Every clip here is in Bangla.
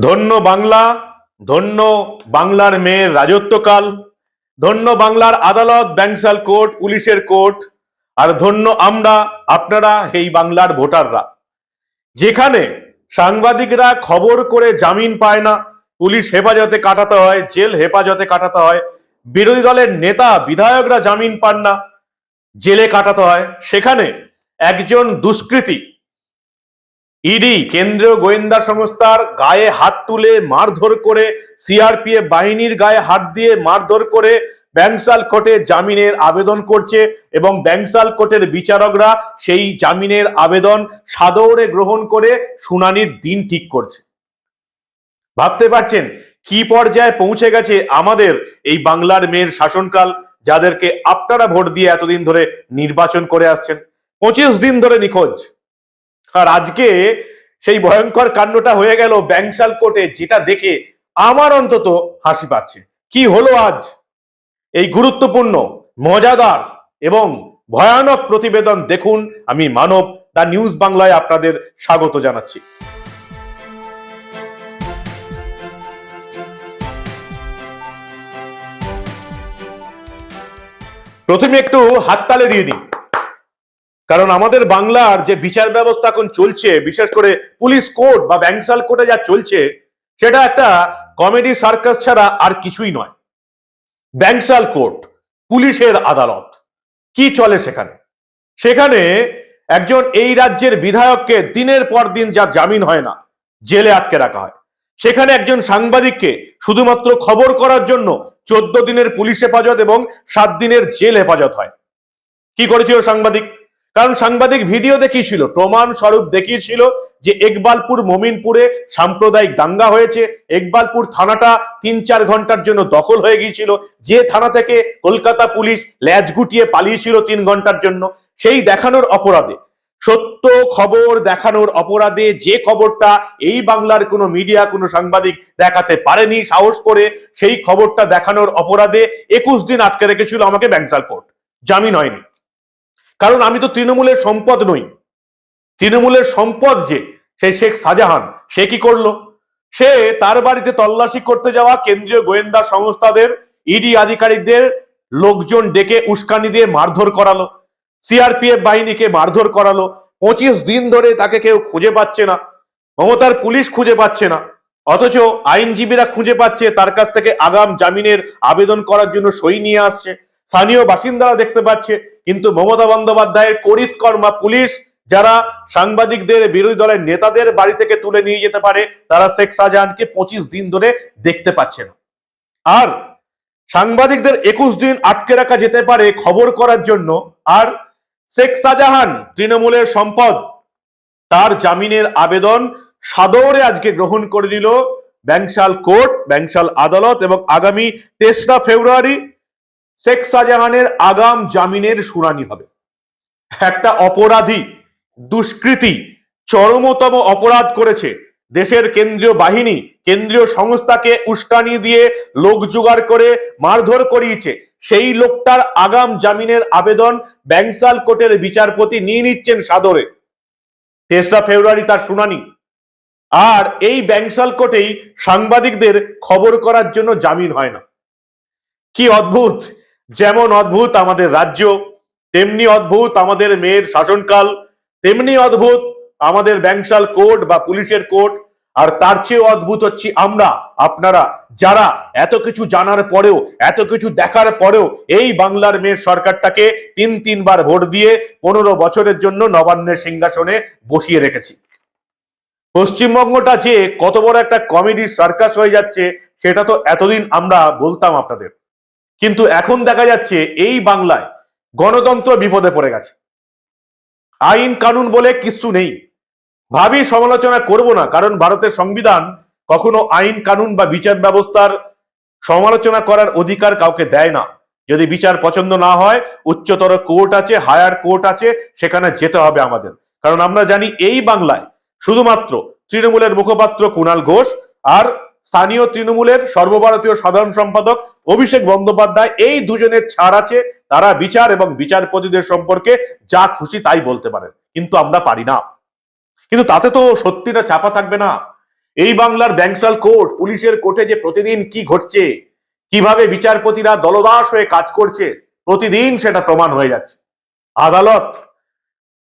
ধন্য বাংলা, ধন্য বাংলার মেয়ের রাজত্বকাল, ধন্য বাংলার আদালত, ব্যাংসাল কোর্ট, পুলিশের কোর্ট, আর ধন্য আমরা, আপনারা এই বাংলার ভোটাররা। যেখানে সাংবাদিকরা খবর করে জামিন পায় না, পুলিশ হেফাজতে কাটাতে হয়, জেল হেফাজতে কাটাতে হয়, বিরোধী দলের নেতা, বিধায়করা জামিন পান না, জেলে কাটাতে হয়, সেখানে একজন দুষ্কৃতী ইডি, কেন্দ্রীয় গোয়েন্দা সংস্থার গায়ে হাত তুলে মারধর করে সিআরপিএফ বাহিনীর গায়ে হাত দিয়ে মারধর করে ব্যাংসাল কোর্টে জামিনের আবেদন করছে এবং ব্যাংসাল কোর্টের বিচারকরা সেই জামিনের আবেদন সাদরে গ্রহণ করে শুনানির দিন ঠিক করছে। ভাবতে পারছেন কি পর্যায়ে পৌঁছে গেছে আমাদের এই বাংলার মেয়ের শাসনকাল, যাদেরকে আপনারা ভোট দিয়ে এতদিন ধরে নির্বাচন করে আসছেন? পঁচিশ দিন ধরে নিখোঁজ। আর আজকে সেই ভয়ঙ্কর কাণ্ডটা হয়ে গেল ব্যাংশাল কোর্টে, যেটা দেখে আমার অন্তত হাসি পাচ্ছে। কি হলো আজ? এই গুরুত্বপূর্ণ, মজাদার এবং ভয়ানক প্রতিবেদন দেখুন আমি মানব দা নিউজ বাংলায় আপনাদের স্বাগত জানাচ্ছি। প্রথমে একটু হাততালে দিয়ে দিই। কারণ আমাদের বাংলার যে বিচার ব্যবস্থা এখন চলছে, বিশেষ করে পুলিশ কোর্ট বা ব্যাংসাল কোর্টে যা চলছে, সেটা একটা কমেডি সার্কাস ছাড়া আর কিছুই নয়। ব্যাংসাল কোর্ট, পুলিশের আদালত, কি চলে সেখানে? সেখানে একজন এই রাজ্যের বিধায়ককে দিনের পর দিন যা জামিন হয় না, জেলে আটকে রাখা হয়। সেখানে একজন সাংবাদিককে শুধুমাত্র খবর করার জন্য চোদ্দ দিনের পুলিশ হেফাজত এবং সাত দিনের জেল হেফাজত হয়। কি করেছিল সাংবাদিক? কারণ সাংবাদিক ভিডিও দেখিয়েছিল, প্রমাণ স্বরূপ দেখিয়েছিল যে একবালপুর মমিনপুরে সাম্প্রদায়িক দাঙ্গা হয়েছে। একবালপুর থানাটা তিন চার ঘণ্টার জন্য দখল হয়ে গিয়েছিল। যে থানা থেকে কলকাতা পুলিশ ল্যাজ গুটিয়ে পালিয়েছিল তিন ঘণ্টার জন্য, সেই দেখানোর অপরাধে। সত্য খবর দেখানোর অপরাধে যে খবরটা এই বাংলার কোনো মিডিয়া, কোনো সাংবাদিক দেখাতে পারেনি, সাহস করে, সেই খবরটা দেখানোর অপরাধে একুশ দিন আটকে রেখেছিল আমাকে ব্যাংসাল কোর্ট। জামিন হয়নি। কারণ আমি তো তৃণমূলের সম্পদ নই। তৃণমূলের সম্পদ যে সেই শেখ শাহজাহান, সে কি করল? সে তার বাড়িতে তল্লাশি করতে যাওয়া কেন্দ্রীয় গোয়েন্দা সংস্থাদের ইডি আধিকারিকদের লোকজন ডেকে উস্কানি দিয়ে মারধর করালো। সিআরপিএফ বাহিনীকে মারধর করালো। পঁচিশ দিন ধরে তাকে কেউ খুঁজে পাচ্ছে না। মমতার পুলিশ খুঁজে পাচ্ছে না। অথচ আইনজীবীরা খুঁজে পাচ্ছে তার কাছ থেকে আগাম জামিনের আবেদন করার জন্য সই নিয়ে আসছে। স্থানীয় বাসিন্দারা দেখতে পাচ্ছে কিন্তু মমতা বন্দ্যোপাধ্যায়ের করিত কর্মা পুলিশ, যারা সাংবাদিকদের বিরোধী দলের নেতাদের বাড়ি থেকে তুলে নিয়ে যেতে পারে, তারা শেখ শাহজাহানকে পঁচিশ দিন ধরে দেখতে পাচ্ছে না। আর সাংবাদিকদের একুশ দিন আটকে রাখা যেতে পারে খবর করার জন্য, আর শেখ শাহজাহান তৃণমূলের সম্পদ, তার জামিনের আবেদন সাদরে আজকে গ্রহণ করে দিল ব্যাংশাল কোর্ট, ব্যাংশাল আদালত এবং আগামী তেসরা ফেব্রুয়ারি শেখ শাহজাহানের আগাম জামিনের শুনানি হবে। একটা অপরাধী দুষ্কৃতী চরমতম অপরাধ করেছে। দেশের কেন্দ্রীয় বাহিনী, কেন্দ্রীয় সংস্থাকে উস্কানি দিয়ে লোক জোগাড় করে মারধর করিয়েছে। সেই লোকটার আগাম জামিনের আবেদন ব্যাংসাল কোর্টের বিচারপতি নিয়ে নিচ্ছেন সাদরে। তেসরা ফেব্রুয়ারি তার শুনানি। আর এই ব্যাংসাল কোর্টেই সাংবাদিকদের খবর করার জন্য জামিন হয় না। কি অদ্ভুত! যেমন অদ্ভুত আমাদের রাজ্য, তেমনি অদ্ভুত আমাদের মেয়ের শাসনকাল, তেমনি অদ্ভুত আমাদের ব্যাংশাল কোর্ট বা পুলিশের কোর্ট, আর তার চেয়েও অদ্ভুত হচ্ছে আমরা, আপনারা, যারা এত কিছু জানার পরেও, এত কিছু দেখার পরেও এই বাংলার মেয়ের সরকারটাকে তিন তিনবার ভোট দিয়ে পনেরো বছরের জন্য নবান্নের সিংহাসনে বসিয়ে রেখেছি। পশ্চিমবঙ্গটা যে কত বড় একটা কমেডি সার্কাস হয়ে যাচ্ছে, সেটা তো এতদিন আমরা বলতাম আপনাদের। কিন্তু এখন দেখা যাচ্ছে এই বাংলায় গণতন্ত্র বিপদে পড়ে গেছে। আইন কানুন বলে কিচ্ছু নেই। ভাবি সমালোচনা করব না, কারণ ভারতের সংবিধান কখনো আইন কানুন বা বিচার ব্যবস্থার সমালোচনা করার অধিকার কাউকে দেয় না। যদি বিচার পছন্দ না হয়, উচ্চতর কোর্ট আছে, হায়ার কোর্ট আছে, সেখানে যেতে হবে আমাদের। কারণ আমরা জানি এই বাংলায় শুধুমাত্র তৃণমূলের মুখপাত্র কুণাল ঘোষ আর স্থানীয় তৃণমূলের সর্বভারতীয় সাধারণ সম্পাদক অভিষেক বন্দ্যোপাধ্যায় এই দুজনের ছাড় আছে। তারা বিচার এবং বিচারপতিদের সম্পর্কে যা খুশি তাই বলতে পারেন। কিন্তু আমরা পারি না। কিন্তু তাতে তো সত্যিটা চাপা থাকবে না। এই বাংলার ব্যাংসাল কোর্ট, পুলিশের কোর্টে যে প্রতিদিন কি ঘটছে, কীভাবে বিচারপতিরা দলদাস হয়ে কাজ করছে, প্রতিদিন সেটা প্রমাণ হয়ে যাচ্ছে। আদালত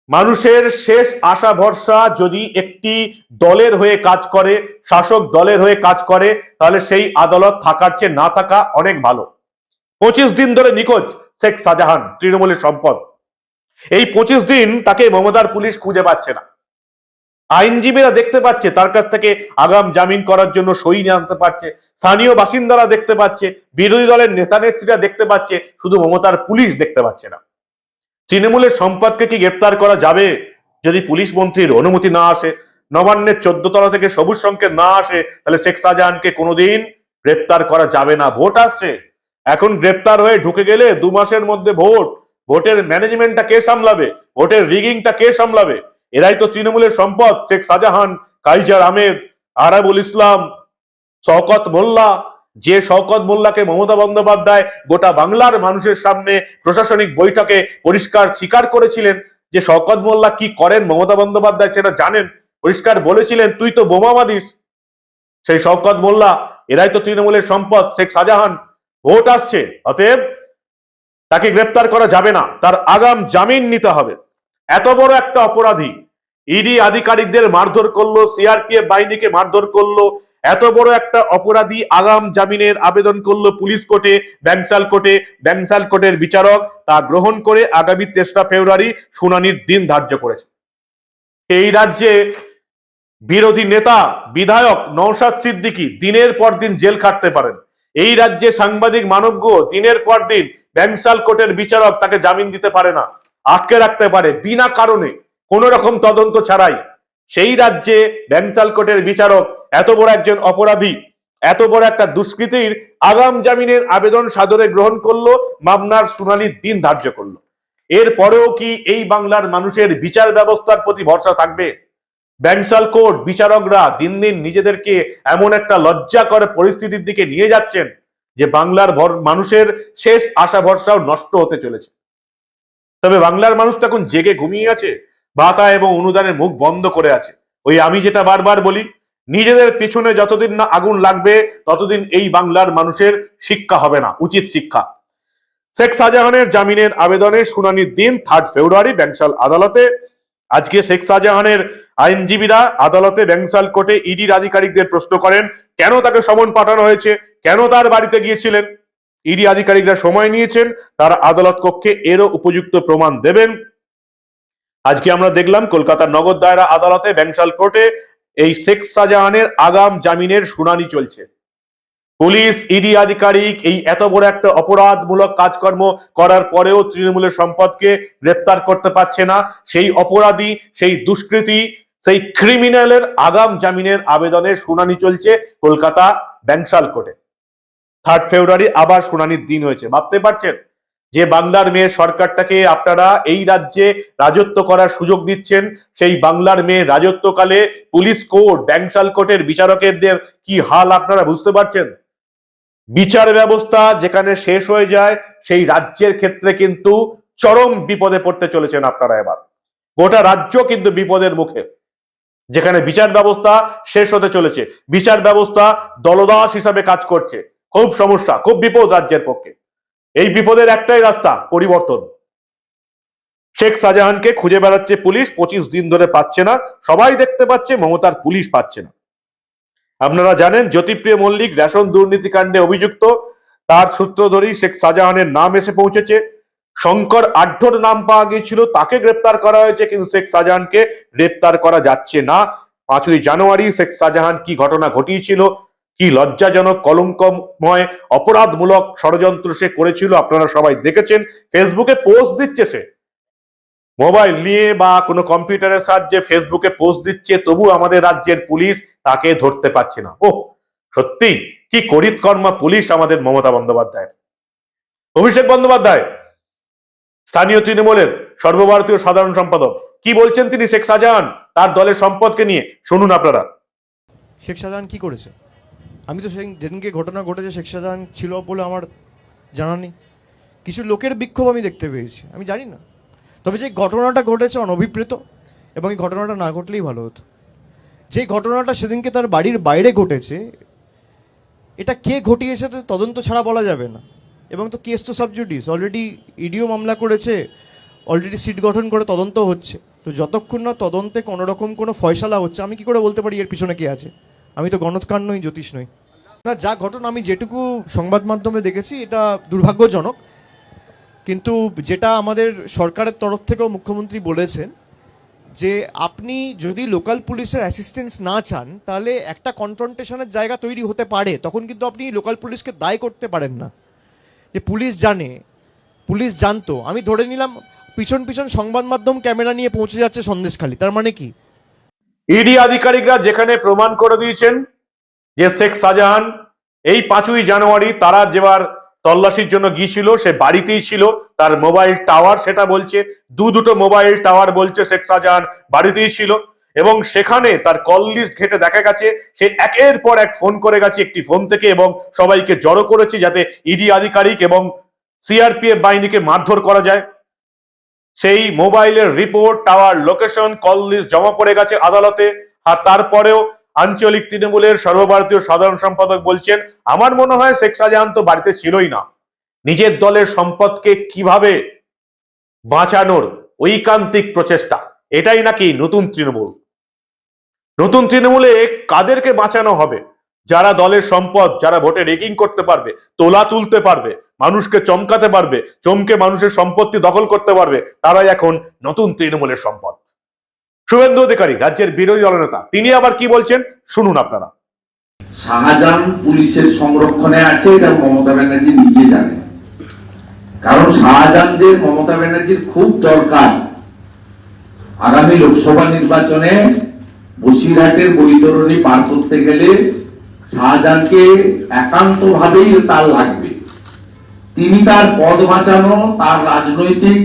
মানুষের শেষ আশা ভরসা যদি একটি দলের হয়ে কাজ করে, শাসক দলের হয়ে কাজ করে, তাহলে সেই আদালত থাকার চেয়ে না থাকা অনেক ভালো। পঁচিশ দিন ধরে নিখোঁজ শেখ শাহজাহান, তৃণমূলের সম্পদ। এই পঁচিশ দিন তাকে মমতার পুলিশ খুঁজে পাচ্ছে না। আইনজীবীরা দেখতে পাচ্ছে, তার কাছ থেকে আগাম জামিন করার জন্য সই নিয়ে আনতে পারছে। স্থানীয় বাসিন্দারা দেখতে পাচ্ছে, বিরোধী দলের নেতা নেত্রীরা দেখতে পাচ্ছে, শুধু মমতার পুলিশ দেখতে পাচ্ছে না। তৃণমূলের সম্পদকে কি গ্রেপ্তার করা যাবে? যদি পুলিশ মন্ত্রীর অনুমতি না আসে, নবান্নের চোদ্দ তলা থেকে সবুজ সংকেত না আসে, তাহলে শেখ শাহজাহানকে কোনোদিন গ্রেপ্তার করা যাবে না। ভোট আসছে। এখন গ্রেপ্তার হয়ে ঢুকে গেলে দু মাসের মধ্যে ভোট। ভোটের ম্যানেজমেন্টটা কে সামলাবে? ভোটের রিগিংটা কে সামলাবে? এরাই তো তৃণমূলের সম্পদ। শেখ শাহজাহান, কাইজার আহমেদ, আরাবুল ইসলাম, শওকত মোল্লা যে শওকত মোল্লাকে মমতা বন্দ্যোপাধ্যায় গোটা বাংলার মানুষের সামনে প্রশাসনিক বৈঠকে পরিষ্কার স্বীকার করেছিলেন, যে শওকত মোল্লা কি করেন মমতা বন্দ্যোপাধ্যায় সেটা জানেন, পরিষ্কার বলেছিলেন, তুই তো বোমা দিস সেই শওকত মোল্লা, এরাই তো তৃণমূলের সম্পদ, শেখ শাহজাহান। ভোট আসছে, অতএব তাকে গ্রেপ্তার করা যাবে না, তার আগাম জামিন নিতে হবে। এত বড় একটা অপরাধী, ইডি আধিকারিকদের মারধর করল, সিআরপিএফ বাহিনীকে মারধর করল এত বড় একটা অপরাধী আগাম জামিনের আবেদন করল পুলিশ কোর্টে, ব্যাংসাল কোর্টে। ব্যাংসাল কোর্টের বিচারক তা গ্রহণ করে আগামী তেসরা ফেব্রুয়ারি শুনানির দিন ধার্য করেছে। এই রাজ্যে বিরোধী নেতা, বিধায়ক নৌসাদ সিদ্দিকী দিনের পর দিন জেল খাটতে পারেন। এই রাজ্যে সাংবাদিক মানবজ্ঞ দিনের পর দিন ব্যাংসাল কোর্টের বিচারক তাকে জামিন দিতে পারে না, আটকে রাখতে পারে বিনা কারণে। কোন রকম তদন্ত ছাড়াই সেই রাজ্যে ব্যাংসাল কোর্টের বিচারক এত বড় একজন অপরাধী, এত বড় একটা দুষ্কৃতির আগাম জামিনের আবেদন সাদরে গ্রহণ করল, মামলার শুনানির দিন ধার্য করল। এরপরেও কি এই বাংলার মানুষের বিচার ব্যবস্থার প্রতি ভরসা থাকবে? ব্যাংসাল কোর্ট বিচারকরা দিন দিন নিজেদেরকে এমন একটা লজ্জাকর পরিস্থিতির দিকে নিয়ে যাচ্ছেন, যে বাংলার মানুষের শেষ আশা ভরসাও নষ্ট হতে চলেছে। তবে বাংলার মানুষ তো এখন জেগে ঘুমিয়ে আছে, ভাতা এবং অনুদানের মুখ বন্ধ করে আছে। ওই আমি যেটা বারবার বলি নিজেদের পিছনে যতদিন না আগুন লাগবে, ততদিন এই বাংলার মানুষের শিক্ষা হবে না, উচিত শিক্ষা। শেখ শাহজাহানের জামিনের আবেদনের শুনানির দিন থার্ড ফেব্রুয়ারি ব্যাংশাল আদালতে। আজকে শেখ শাহজাহানের আইনজীবীরা আদালতে ব্যাংশাল কোর্টে ইডির আধিকারিকদের প্রশ্ন করেন, কেন তাকে সমন পাঠানো হয়েছে? কেন তার বাড়িতে গিয়েছিলেন? ইডি আধিকারিকরা সময় নিয়েছেন, তারা আদালত কক্ষে এরও উপযুক্ত প্রমাণ দেবেন। আজকে আমরা দেখলাম কলকাতার নগর দায়রা আদালতে ব্যাংশাল কোর্টে এই শেখ শাহজাহানের আগাম জামিনের শুনানি চলছে। পুলিশ, ইডি আধিকারিক এই এত বড় একটা অপরাধমূলক কাজকর্ম করার পরেও তৃণমূলের সম্পদকে গ্রেপ্তার করতে পারছে না। সেই অপরাধী, সেই দুষ্কৃতী, সেই ক্রিমিনালের আগাম জামিনের আবেদনের শুনানি চলছে কলকাতা ব্যাংশাল কোর্টে থার্ড ফেব্রুয়ারি আবার শুনানির দিন হয়েছে। ভাবতে পারছেন? যে বাংলার মেয়ে সরকারটাকে আপনারা এই রাজ্যে রাজত্ব করার সুযোগ দিচ্ছেন, সেই বাংলার মেয়ে রাজত্বকালে পুলিশ কোর্ট, ব্যাংশাল কোর্টের বিচারকের কি হাল আপনারা বুঝতে পারছেন? বিচার ব্যবস্থা যেখানে শেষ হয়ে যায়, সেই রাজ্যের ক্ষেত্রে কিন্তু চরম বিপদে পড়তে চলেছেন আপনারা এবার। গোটা রাজ্য কিন্তু বিপদের মুখে। যেখানে বিচার ব্যবস্থা শেষ হতে চলেছে। বিচার ব্যবস্থা দলদাস হিসাবে কাজ করছে। খুব সমস্যা, খুব বিপদ রাজ্যের পক্ষে। এই বিপদের একটাই রাস্তা, পরিবর্তন। শেখ শাহজাহানকে খুঁজে বেড়াচ্ছে পুলিশ, পঁচিশ দিন ধরে পাচ্ছে না। সবাই দেখতে পাচ্ছে, মমতার পুলিশ পাচ্ছে না। আপনারা জানেন, জ্যোতিপ্রিয় মল্লিক রেশন দুর্নীতি কাণ্ডে অভিযুক্ত। তার সূত্র ধরেই শেখ শাহজাহানের নাম এসে পৌঁছেছে। শঙ্কর আঢ্যর নাম পাওয়া গিয়েছিল, তাকে গ্রেপ্তার করা হয়েছে, কিন্তু শেখ শাহজাহানকে গ্রেপ্তার করা যাচ্ছে না। পাঁচই জানুয়ারি শেখ শাহজাহান কি ঘটনা ঘটিয়েছিল কি লজ্জাজনক কলঙ্কময়, অপরাধমূলক ষড়যন্ত্র সে করেছিল, আপনারা সবাই দেখেছেন। ফেসবুকে পোস্ট দিচ্ছে সে। মোবাইল নিয়ে বা কোনো কম্পিউটারের সাহায্যে ফেসবুকে পোস্ট দিচ্ছে, তবু আমাদের রাজ্যের পুলিশ তাকে ধরতে পারছে না। ও সত্যি? কি করিত কর্মা পুলিশ আমাদের মমতা বন্দ্যোপাধ্যায় অভিষেক বন্দ্যোপাধ্যায়, স্থানীয় তৃণমূলের সর্বভারতীয় সাধারণ সম্পাদক। কি বলছেন তিনি শেখ শাহজাহান? তার দলের সম্পদকে নিয়ে। শুনুন আপনারা। শেখ শাহজাহান কি করেছে? আমি তো সেদিন যেদিনকে ঘটনা ঘটেছে শেখ শাহজাহান ছিল বলে আমার জানা নেই। কিছু লোকের বিক্ষোভ আমি দেখতে পেয়েছি, আমি জানি না। তবে যে ঘটনাটা ঘটেছে অনভিপ্রেত এবং এই ঘটনাটা না ঘটলেই ভালো হতো। যে ঘটনাটা সেদিনকে তার বাড়ির বাইরে ঘটেছে, এটা কে ঘটিয়েছে তো তদন্ত ছাড়া বলা যাবে না। এবং তো কেস তো সাবজুডিস অলরেডি ইডিও মামলা করেছে অলরেডি সিট গঠন করে তদন্ত হচ্ছে। তো যতক্ষণ না তদন্তে কোনো রকম কোনো ফয়সালা হচ্ছে, আমি কি করে বলতে পারি এর পিছনে কে আছে? আমি তো গণৎকার নই জ্যোতিষ নই। না, যা ঘটনা আমি যেটুকু সংবাদ মাধ্যমে দেখেছি, এটা দুর্ভাগ্যজনক। কিন্তু যেটা আমাদের সরকারের তরফ থেকেও মুখ্যমন্ত্রী বলেছেন, যে আপনি যদি লোকাল পুলিশের অ্যাসিস্ট্যান্স না চান, তাহলে একটা কনফ্রন্টেশনের জায়গা তৈরি হতে পারে, তখন কিন্তু আপনি লোকাল পুলিশকে দায় করতে পারেন না। যে পুলিশ জানে, পুলিশ জানতো। আমি ধরে নিলাম, পিছন পিছন সংবাদ মাধ্যম ক্যামেরা নিয়ে পৌঁছে যাচ্ছে সন্দেশখালী, তার মানে কি? ইডি আধিকারিকরা যেখানে প্রমাণ করে দিয়েছেন যে শেখ শাহজাহান এই পাঁচই জানুয়ারি তারা যেবার তল্লাশির জন্য গিয়েছিল, সে বাড়িতেই ছিল, তার মোবাইল টাওয়ার সেটা বলছে, দু দুটো মোবাইল টাওয়ার বলছে শেখ শাহজাহান বাড়িতেই ছিল এবং সেখানে তার কল লিস্ট ঘেটে দেখা গেছে, সে একের পর এক ফোন করে গেছে একটি ফোন থেকে এবং সবাইকে জড়ো করেছে যাতে ইডি আধিকারিক এবং সিআরপিএফ বাহিনীকে মারধর করা যায়। সেই মোবাইলের report, tower, location, call list জমা পড়ে গেছে আদালতে। আর তারপরেও আঞ্চলিক তৃণমূলের সর্বভারতীয় সাধারণ সম্পাদক বলছেন, আমার মনে হয় শেখ শাহজাহান তো বাড়িতে ছিলই না। নিজের দলের সম্পদকে কীভাবে বাঁচানোর ঐকান্তিক প্রচেষ্টা, এটাই নাকি নতুন তৃণমূল? নতুন তৃণমূলে কাদেরকে বাঁচানো হবে? যারা দলের সম্পদ, যারা ভোটে রেকিং করতে পারবে, তোলা তুলতে পারবে, মানুষকে চমকাতে পারবে, চমকে মানুষের সম্পত্তি দখল করতে পারবে, তারাই এখন নতুন তৃণমূলের সম্পদ। শুভেন্দু অধিকারী, রাজ্যের বিরোধী দলনেতা তিনি আবার কি বলছেন? শুনুন আপনারা। শাহজাহান পুলিশের সংরক্ষণে আছে, এটা মমতা ব্যানার্জি নিজে জানেন। কারণ শাহজাহানদের মমতা ব্যানার্জির খুব দরকার। আগামী লোকসভা নির্বাচনে বসিরহাটের বৈতরণী পার করতে গেলে শাহজাহানকে একান্ত ভাবেই তার লাগবে। তিনি তার পদ বাঁচানো, তার রাজনৈতিক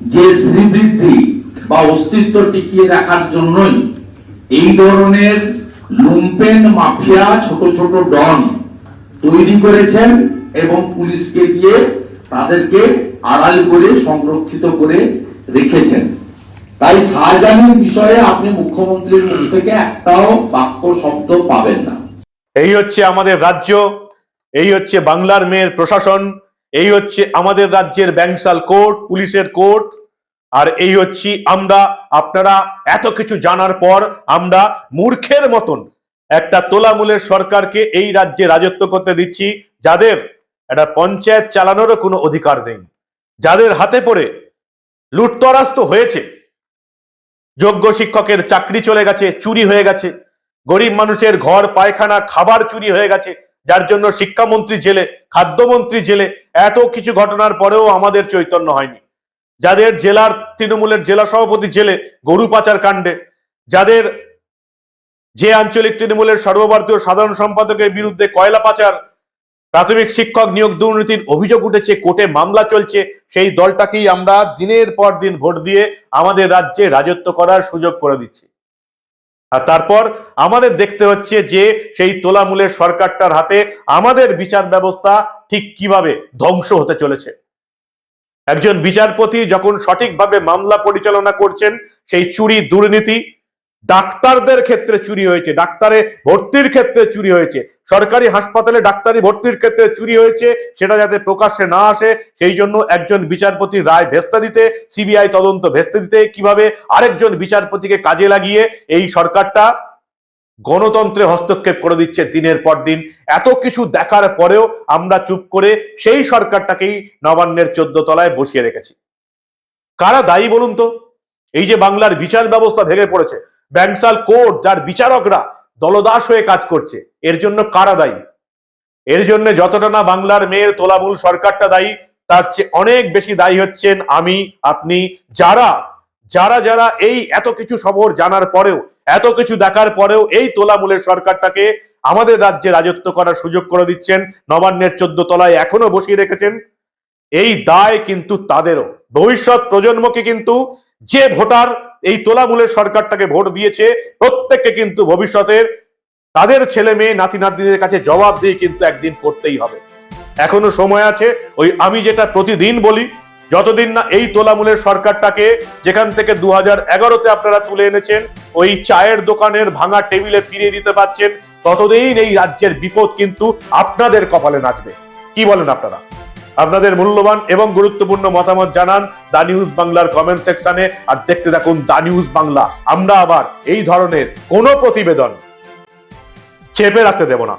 যে শ্রীবৃদ্ধি বা অস্তিত্ব টিকিয়ে রাখার জন্যই এই ধরনের লুম্পেন মাফিয়া ছোট ছোট ডন তৈরি করেছেন এবং পুলিশকে দিয়ে তাদেরকে আড়াল করে, সংরক্ষিত করে রেখেছেন। তাই শাহজাহানের বিষয়ে আপনি মুখ্যমন্ত্রীর মুখ থেকে একটাও বাক্য, শব্দ পাবেন না। এই হচ্ছে আমাদের রাজ্য, এই হচ্ছে বাংলার মেয়ের প্রশাসন, এই হচ্ছে আমাদের রাজ্যের ব্যাংসাল কোর্ট, পুলিশের কোর্ট, আর এই হচ্ছে আমরা, আপনারা এত কিছু জানার পর আমরা মূর্খের মতন একটা তোলামূলের সরকারকে এই রাজ্যে রাজত্ব করতে দিচ্ছি, যাদের একটা পঞ্চায়েত চালানোরও কোনো অধিকার নেই, যাদের হাতে পড়ে লুটতরাজ তো হয়েছে, যোগ্য শিক্ষকের চাকরি চলে গেছে, চুরি হয়ে গেছে গরিব মানুষের ঘর, পায়খানা, খাবার চুরি হয়ে গেছে। যার জন্য শিক্ষামন্ত্রী জেলে, খাদ্যমন্ত্রী জেলে এত কিছু ঘটনার পরেও আমাদের চৈতন্য হয়নি। যাদের জেলার, তৃণমূলের জেলা সভাপতি জেলে গরু পাচার কাণ্ডে, যাদের যে আঞ্চলিক তৃণমূলের সর্বভারতীয় সাধারণ সম্পাদকের বিরুদ্ধে কয়লা পাচার, প্রাথমিক শিক্ষক নিয়োগ দুর্নীতির অভিযোগ উঠেছে, কোর্টে মামলা চলছে, সেই দলটাকেই আমরা দিনের পর দিন ভোট দিয়ে আমাদের রাজ্যে রাজত্ব করার সুযোগ করে দিচ্ছি। আর তারপর আমাদের দেখতে হচ্ছে যে সেই তোলামূলের সরকারটার হাতে আমাদের বিচার ব্যবস্থা ঠিক কীভাবে ধ্বংস হতে চলেছে। একজন বিচারপতি যখন সঠিকভাবে মামলা পরিচালনা করছেন, সেই চুরি দুর্নীতি ডাক্তারদের ক্ষেত্রে চুরি হয়েছে, ডাক্তারে ভর্তির ক্ষেত্রে চুরি হয়েছে সরকারি হাসপাতালে ডাক্তারি ভর্তির ক্ষেত্রে চুরি হয়েছে, সেটা যাতে প্রকাশ্যে না আসে, সেই জন্য একজন বিচারপতি রায় ভেস্তে দিতে, সিবিআই তদন্ত ভেস্তে দিতে, কীভাবে আরেকজন বিচারপতিকে কাজে লাগিয়ে এই সরকারটা গণতন্ত্রে হস্তক্ষেপ করে দিচ্ছে দিনের পর দিন। এত কিছু দেখার পরেও আমরা চুপ করে সেই সরকারটাকেই নবান্নের চোদ্দ তলায় বসিয়ে রেখেছি। কারা দায়ী বলুন তো? এই যে বাংলার বিচার ব্যবস্থা ভেঙে পড়েছে, ব্যাংসাল কোর্ট, যার বিচারকরা দলদাস হয়ে কাজ করছে। এর জন্য কারা দায়ী? এর জন্য যতটা না বাংলার মেয়ের তোলামূল সরকারটা দায়ী, তার চেয়ে অনেক বেশি দায়ী হচ্ছেন আমি, আপনি, যারা। যারা যারা এই এত কিছু খবর জানার পরেও, এত কিছু দেখার পরেও এই তোলামূলের সরকারটাকে আমাদের রাজ্যে রাজত্ব করার সুযোগ করে দিচ্ছেন, নবান্নের চোদ্দ তলায় এখনও বসিয়ে রেখেছেন, এই দায় কিন্তু তাদেরও। ভবিষ্যৎ প্রজন্মকে কিন্তু যে ভোটার এই তোলামূলের সরকারটাকে ভোট দিয়েছে, প্রত্যেককে কিন্তু ভবিষ্যতের তাদের ছেলে মেয়ে, নাতি নাতনিদের কাছে জবাব দিয়ে কিন্তু একদিন করতেই হবে। এখনও সময় আছে, ওই আমি যেটা প্রতিদিন বলি, যতদিন না এই তোলামূলের সরকারটাকে যেখান থেকে দু হাজার আপনারা তুলে এনেছেন, ওই চায়ের দোকানের ভাঙা টেবিলে ফিরিয়ে দিতে পারছেন, ততদিন এই রাজ্যের বিপদ কিন্তু আপনাদের কপালে নাচবে। কি বলেন আপনারা? আপনাদের মূল্যবান এবং গুরুত্বপূর্ণ মতামত জানান দা নিউজ বাংলার কমেন্ট সেকশনে আর দেখতে থাকুন দা নিউজ বাংলা। আমরা আবার এই ধরনের কোনো প্রতিবেদন চেপে রাখতে দেব না।